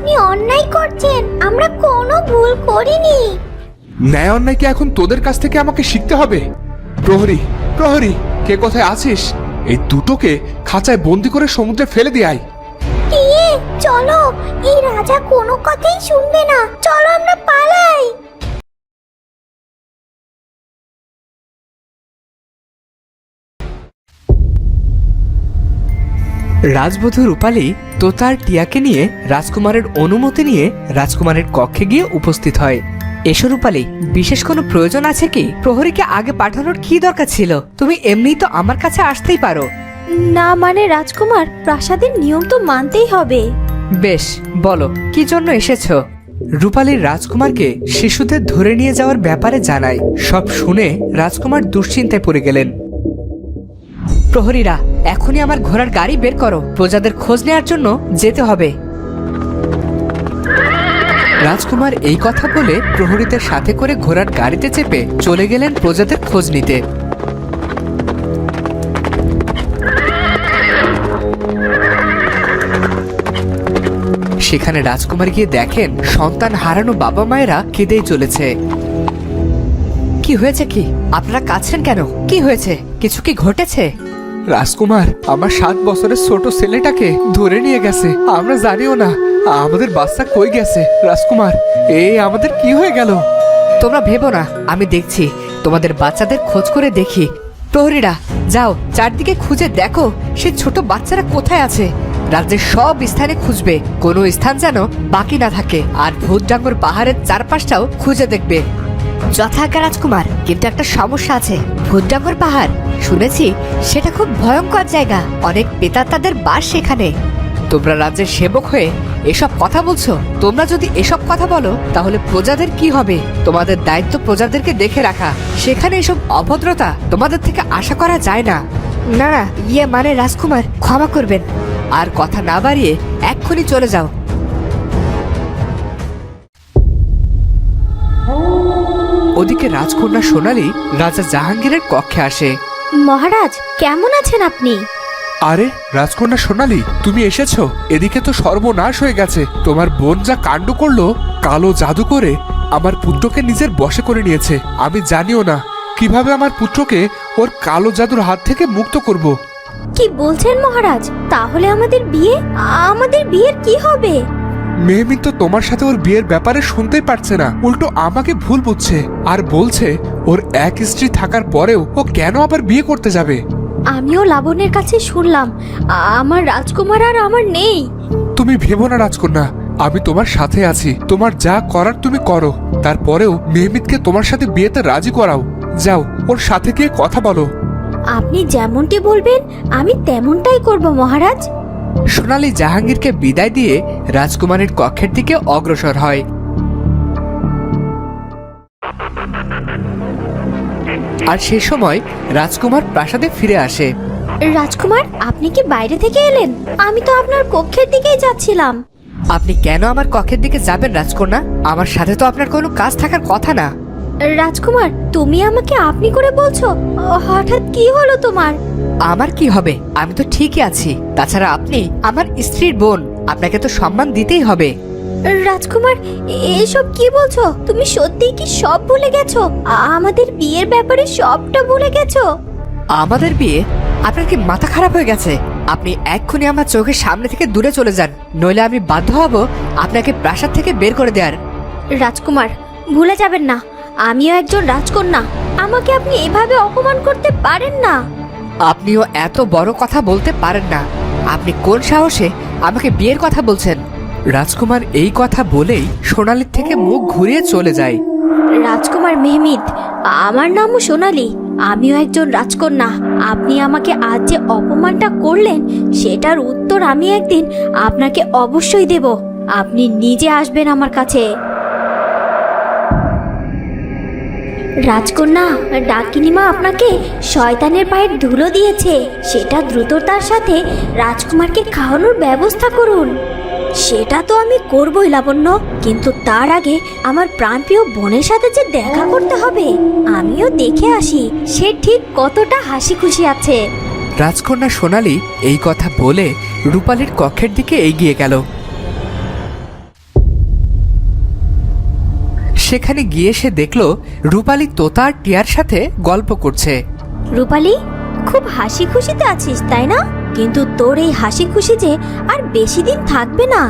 আপনি অন্যায় করছেন আমরা কোনো ভুল করিনি। ন্যায় অন্যায় কি এখন তোদের কাছ থেকে আমাকে শিখতে হবে? প্রহরী প্রহরী কে কোথায় আছিস? এই দুটোকে খাঁচায় বন্দি করে সমুদ্রে ফেলে দিয়ে আয়। চলো এই রাজা কোনো কথাই শুনবে না। চলো আমরা পালাই। রাজবধূ রূপালী তোতার টিয়াকে নিয়ে রাজকুমারের অনুমতি নিয়ে রাজকুমারের কক্ষে গিয়ে উপস্থিত হয়। এসো রূপালী বিশেষ কোনো প্রয়োজন আছে কি? প্রহরীকে আগে পাঠানোর কি দরকার ছিল? তুমি এমনিই তো আমার কাছে আসতেই পারো। না মানে রাজকুমার প্রাসাদের নিয়ম তো মানতেই হবে। বেশ বলো কি জন্য এসেছ? রূপালীর রাজকুমারকে শিশুদের ধরে নিয়ে যাওয়ার ব্যাপারে জানায়। সব শুনে রাজকুমার দুশ্চিন্তায় পড়ে গেলেন। প্রহরীরা, এখনই আমার ঘোড়ার গাড়ি বের করো। প্রজাদের খোঁজ নেওয়ার জন্য যেতে হবে। রাজকুমার এই কথা বলে প্রহরীদের সাথে করে ঘোড়ার গাড়িতে চেপে চলে গেলেন প্রজাদের খোঁজ নিতে। সেখানে রাজকুমার গিয়ে দেখেন সন্তান হারানো বাবা মায়েরা কেঁদেই চলেছে। কি হয়েছে কি? আপনারা কাছেন কেন? কি হয়েছে? কিছু কি ঘটেছে? রাজকুমার, আমার সাত বছরের ছোট ছেলেটাকে ধরে নিয়ে গেছে। আমরা জানিও না, আমাদের বাচ্চা কই গেছে? রাজকুমার এই আমাদের কি হয়ে গেল? তোমরা ভেবো না, আমি দেখছি। তোমাদের বাচ্চাদের খোঁজ করে দেখি। প্রহরীরা, যাও, চারদিকে খুঁজে দেখো, সে ছোট বাচ্চারা কোথায় আছে? রাজ্যের সব স্থানে খুঁজবে, কোনো স্থান যেন বাকি না থাকে, আর ভূত ডাঙ্গর পাহাড়ের চারপাশটাও খুঁজে দেখবে। যথাজ্ঞা রাজকুমার, কিন্তু একটা সমস্যা আছে। ভূতডাঙ্গর পাহাড়, শুনেছি সেটা খুব ভয়ঙ্কর জায়গা। অনেক পেতাত্তাদের বাস সেখানে। তোমরা রাজ্যের সেবক হয়ে এসব কথা বলছো? তোমরা যদি এসব কথা বলো, তাহলে প্রজাদের কি হবে? তোমাদের দায়িত্ব প্রজাদেরকে দেখে রাখা। সেখানে এসব অভদ্রতা তোমাদের থেকে আশা করা যায় না। না না ইয়ে মানে রাজকুমার, ক্ষমা করবেন। আর কথা না বাড়িয়ে এক্ষুনি চলে যাও। ওদিকে রাজকন্যা সোনালি রাজা জাহাঙ্গীরের কক্ষে আসে। মহারাজ কেমন আছেন আপনি? আরে রাজকন্যা সোনালি তুমি এসেছ? এদিকে তো সর্বনাশ হয়ে গেছে। তোমার বোন যা কাণ্ড করল কালো জাদু করে আমার পুত্রকে নিজের বশে করে নিয়েছে। আমি জানিও না কীভাবে আমার পুত্রকে ওর কালো জাদুর হাত থেকে মুক্ত করব। কি বলছেন মহারাজ? তাহলে আমাদের বিয়ে আমাদের বিয়ের কি হবে? মেহমিন তো তোমার সাথে ওর বিয়ের ব্যাপারে শুনতেই পারছে না। উল্টো আমাকে ভুল বুঝছে আর বলছে ওর এক স্ত্রী থাকার পরেও ও কেন আবার বিয়ে করতে যাবে? আমিও লাবণের কাছে শুনলাম। আমার রাজকুমার আর আমার নেই। তুমি ভেবো না রাজকন্যা আমি তোমার সাথে আছি। তোমার যা করার তুমি করো। তারপরেও মেহমিদকে তোমার সাথে বিয়েতে রাজি করাও। যাও ওর সাথে গিয়ে কথা বলো। আপনি যেমনটি বলবেন আমি তেমনটাই করব মহারাজ। সোনালি জাহাঙ্গীরকে বিদায় দিয়ে রাজকুমারের কক্ষের দিকে অগ্রসর হয়। আর সে সময় রাজকুমার প্রাসাদে ফিরে আসে। রাজকুমার আপনি কি বাইরে থেকে এলেন? আমি তো আপনার কক্ষের দিকেই যাচ্ছিলাম। আপনি কেন আমার কক্ষের দিকে যাবেন রাজকন্যা? আমার সাথে তো আপনার কোনো কাজ থাকার কথা না। রাজকুমার তুমি আমাকে আপনি করে বলছো? হঠাৎ কি হলো তোমার? আমার কি হবে? আমি তো ঠিকই আছি। তাছাড়া আপনি আমার স্ত্রীর বোন। আপনাকে তো সম্মান দিতেই হবে। রাজকুমার এসব কি বলছো? তুমি সত্যিই কি সব ভুলে গেছো? আমাদের বিয়ের ব্যাপারে সবটা ভুলে গেছো? আমাদের বিয়ে? আপনার কি মাথা খারাপ হয়ে গেছে? আপনি এক্ষুনি আমার চোখের সামনে থেকে দূরে চলে যান। নইলে আমি বাধ্য হব আপনাকে প্রাসাদ থেকে বের করে দেওয়ার। রাজকুমার ভুলে যাবেন না। আমিও একজন রাজকন্যা। আমাকে আপনি এভাবে অপমান করতে পারেন না। আপনিও এত বড় কথা বলতে পারেন না। আপনি কোন সাহসে আমাকে বিয়ের কথা বলছেন? রাজকুমার এই কথা বলেই সোনালির থেকে মুখ ঘুরিয়ে চলে যায়। রাজকুমার মেহমিদ আমার নামও সোনালি। আমিও একজন রাজকন্যা। আপনি আমাকে আজ যে অপমানটা করলেন সেটার উত্তর আমি একদিন আপনাকে অবশ্যই দেব। আপনি নিজে আসবেন আমার কাছে। রাজকন্যা, ডাকিনিমা আপনাকে শয়তানের পায়ের ধুলো দিয়েছে। সেটা দ্রুততার সাথে রাজকুমারকে খাওয়ানোর ব্যবস্থা করুন। সেটা তো আমি করবই লাবণ্য, কিন্তু তার আগে আমার প্রাণপ্রিয় বোনের সাথে যে দেখা করতে হবে, আমিও দেখে আসি। সে ঠিক কতটা হাসি খুশি আছে। রাজকন্যা সোনালি এই কথা বলে রূপালির কক্ষের দিকে এগিয়ে গেল। সেখানে গিয়ে সে দেখল রূপালি তোতা আর টিয়ার সাথে গল্প করছে। রূপালি, খুব হাসি খুশিতে আছিস, তাই না? কিন্তু তোর এই হাসি খুশি যে আর বেশি দিন থাকবে না।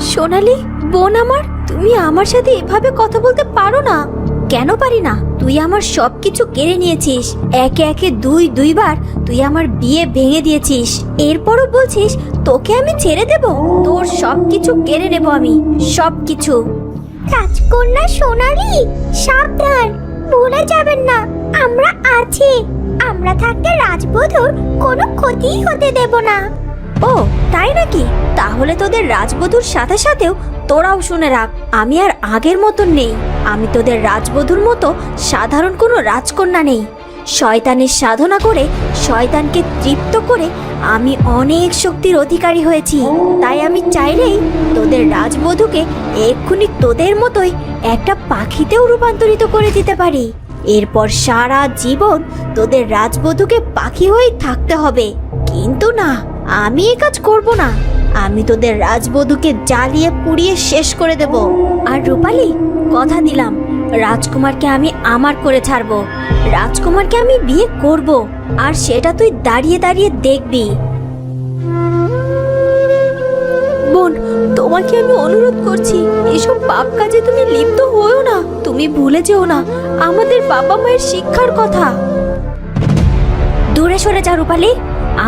সোনালি, বোন আমার, তুমি আমার সাথে এভাবে কথা বলতে পারো না। কেন পারি না? তুই আমার সব কিছু কেড়ে নিয়েছিস। একে একে দুই, দুইবার তুই আমার বিয়ে ভেঙে দিয়েছিস। এরপরও বলছিস, তোকে আমি ছেড়ে দেব? তোর সব কিছু কেড়ে নেব আমি সব কিছু রাজকন্যা সোনালি, সাবধান, ভুলে যাবেন না, আমরা আছি। আমরা থাকতে রাজবধূর কোনো ক্ষতি হতে দেব না। ও, তাই নাকি? তাহলে তোদের রাজবধূর সাথে সাথেও তোরাও শুনে রাখ, আমি আর আগের মতন নেই। আমি তোদের রাজবধূর মতো সাধারণ কোনো রাজকন্যা নেই। শয়তানের সাধনা করে শয়তানকে তৃপ্ত করে আমি অনেক শক্তির অধিকারী হয়েছি। তাই আমি চাইলেই তোদের রাজবধূকে এক্ষুনি তোদের মতোই একটা পাখিতেও রূপান্তরিত করে দিতে পারি। এরপর সারা জীবন তোদের রাজবধূকে পাখি হয়েই থাকতে হবে। কিন্তু না, আমি এ কাজ করব না। আমি তোদের রাজবধূকে জ্বালিয়ে পুড়িয়ে শেষ করে দেব। আর রূপালি, কথা দিলাম, রাজকুমারকে আমি আমার করে ছাড়বো। রাজকুমারকে আমি বিয়ে করব, আর সেটা তুই দাঁড়িয়ে দাঁড়িয়ে দেখবি। বোন, তোমাকে আমি অনুরোধ করছি, এসব পাপ কাজে তুমি লিপ্ত হয়েও না, তুমি ভুলে যেও না, আমাদের বাবা মায়ের শিক্ষার কথা। দূরে সরে যা রূপালি,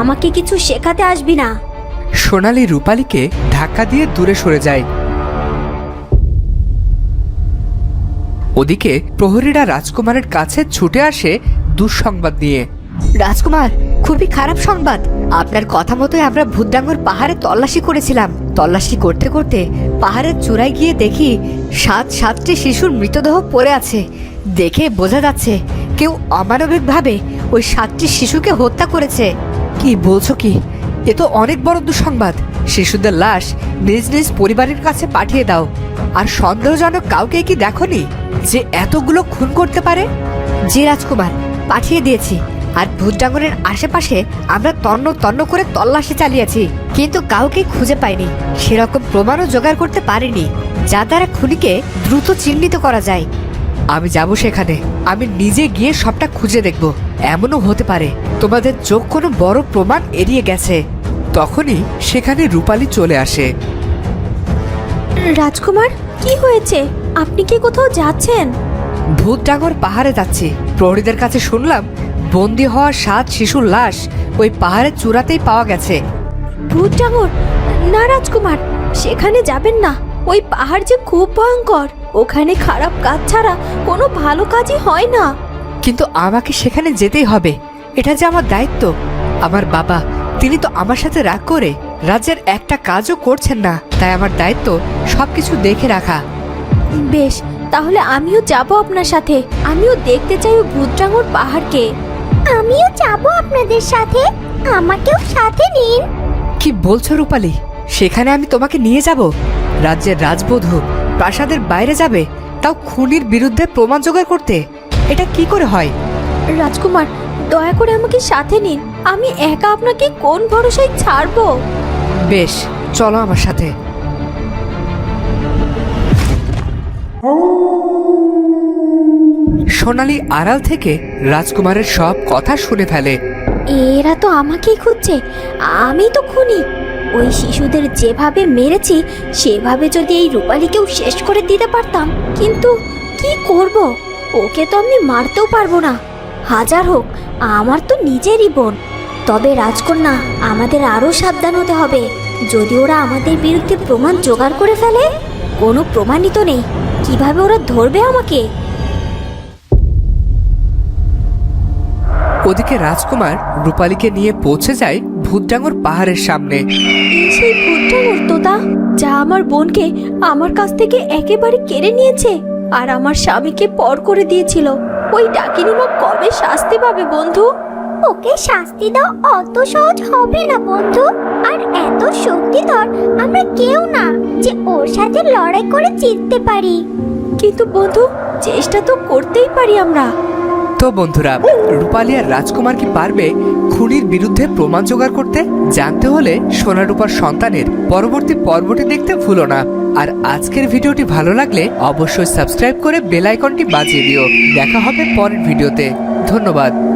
আমাকে কিছু শেখাতে আসবি না। সোনালি রূপালীকে ধাক্কা দিয়ে দূরে সরে যায়। ওদিকে প্রহরীরা রাজকুমারের কাছে ছুটে আসে দুঃসংবাদ নিয়ে। রাজকুমার খুবই খারাপ সংবাদ। আপনার কথা মতোই আমরা ভূতডাঙ্গর পাহাড়ে তল্লাশি করেছিলাম। তল্লাশি করতে করতে পাহাড়ের চূড়ায় গিয়ে দেখি সাত সাতটি শিশুর মৃতদেহ পড়ে আছে। দেখে বোঝা যাচ্ছে কেউ অমানবিকভাবে ওই সাতটি শিশুকে হত্যা করেছে। কি বলছো কি? এ তো অনেক বড় দুঃসংবাদ। শিশুদের লাশ নিজ নিজ পরিবারের কাছে পাঠিয়ে দাও। আর সন্দেহজনক কাউকে কি দেখনি যে এতগুলো খুন করতে পারে? জি, রাজকুমার, পাঠিয়ে দিয়েছি। আর ভূতডাঙ্গরের আশেপাশে আমরা তন্ন তন্ন করে তল্লাশি চালিয়েছি। কিন্তু কাউকে খুঁজে পাইনি। সেরকম প্রমাণও জোগাড় করতে পারিনি, যা দ্বারা খুনিকে দ্রুত চিহ্নিত করা যায়। আমি যাব সেখানে। আমি নিজে গিয়ে সবটা খুঁজে দেখব। এমনও হতে পারে। তোমাদের চোখ কোনো বড় প্রমাণ এড়িয়ে গেছে। তখনই সেখানে রূপালী চলে আসে। রাজকুমার কি হয়েছে? আপনি কি কোথাও যাচ্ছেন? ভূত ডাঙ্গর পাহাড়ে যাচ্ছি। প্রহরীদের কাছে শুনলাম বন্দি হওয়া সাত শিশুর লাশ ওই পাহাড়ের চূড়াতেই পাওয়া গেছে। ভূত ডাঙর না রাজকুমার সেখানে যাবেন না। ওই পাহাড় যে খুব ভয়ঙ্কর ওখানে খারাপ কাজ ছাড়া কোনো ভালো কাজই হয় না। কিন্তু আমাকে সেখানে যেতেই হবে এটা যে আমার দায়িত্ব। আমার বাবা তিনি তো আমার সাথে রাগ করে। রাজ্যের একটা কাজও করছেন না। তাই আমার দায়িত্ব সবকিছু দেখে রাখা। বেশ তাহলে আমিও যাব আপনার সাথে। আমিও দেখতে চাই ওই ভূতডাঙ্গর পাহাড়কে। আমিও যাব আপনাদের সাথে। আমাকেও সাথে নিন। কি বলছো রূপালী? সেখানে আমি তোমাকে নিয়ে যাব? রাজ্যের রাজবধূ প্রাসাদের বাইরে যাবে তাও খুনির বিরুদ্ধে প্রমাণ জোগাড় করতে। এটা কি করে হয়? রাজকুমার দয়া করে আমাকে সাথে নিন। আমি একা আপনাকে কোন ভরসায় ছাড়বো? বেশ চলো আমার সাথে। সোনালি আড়াল থেকে রাজকুমারের সব কথা শুনে ফেলে। এরা তো আমাকেই খুঁজছে আমি তো খুনি। ওই শিশুদের যেভাবে মেরেছি সেভাবে যদি এই রূপালীকেও শেষ করে দিতে পারতাম কিন্তু কি করব? ওকে তো আমি মারতেও পারব না। হাজার হোক আমার তো নিজেরই বোন। তবে রাজকন্যা আমাদের আরও সাবধান হতে হবে। যদি ওরা আমাদের বিরুদ্ধে প্রমাণ জোগাড় করে ফেলে কোনো প্রমাণই তো নেই। কীভাবে ওরা ধরবে আমাকে? ওদিকে রাজকুমার রূপালীকে নিয়ে পৌঁছে যায় ভূতডাঙ্গর পাহাড়ের সামনে। সেই ভূতটা তোতা যা আমার বোনকে আমার কাছ থেকে একেবারে কেড়ে নিয়েছে আর আমার স্বামীকে পর করে দিয়েছিল। ওই ডাকিনি মা কবে শাস্তি পাবে বন্ধু? ওকে শাস্তি দাও অত সহজ হবে না বন্ধু। আর এত শক্তিধর আমরা কেউ না যে ওর সাথে লড়াই করে জিততে পারি। কিন্তু বন্ধু চেষ্টা তো করতেই পারি আমরা। তো বন্ধুরা রূপালী আর রাজকুমার কি পারবে খুনির বিরুদ্ধে প্রমাণ জোগাড় করতে? জানতে হলে সোনা রূপার সন্তানের পরবর্তী পর্বটি দেখতে ভুলো না। আর আজকের ভিডিওটি ভালো লাগলে অবশ্যই সাবস্ক্রাইব করে বেল আইকনটি বাজিয়ে দিও। দেখা হবে পরের ভিডিওতে। ধন্যবাদ।